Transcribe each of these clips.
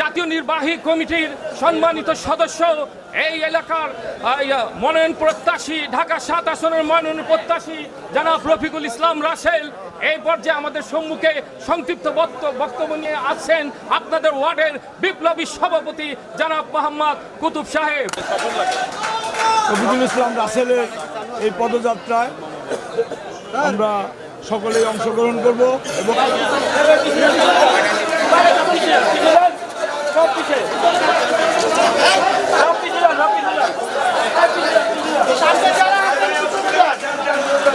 জাতীয় নির্বাহী কমিটির সম্মানিত সদস্য এই এলাকার মনোনয়ন প্রত্যাশী, ঢাকা সাত আসনের মনোনয়ন প্রত্যাশী জনাব রফিকুল ইসলাম রাসেল এই পর্যায়ে আমাদের সম্মুখে সংক্ষিপ্ত বক্ত- বক্তব্য নিয়ে আসছেন আপনাদের ওয়ার্ডের বিপ্লবী সভাপতি জনাব মোহাম্মদ কুতুব সাহেব। রফিকুল ইসলাম রাসেলের এই পদযাত্রায় আমরা সকলেই অংশগ্রহণ করব এবং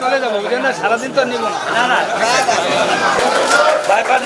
চলে যাব বুঝলেন না সারাদিন তো নিব না। ঢাকার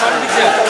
Efendim bize.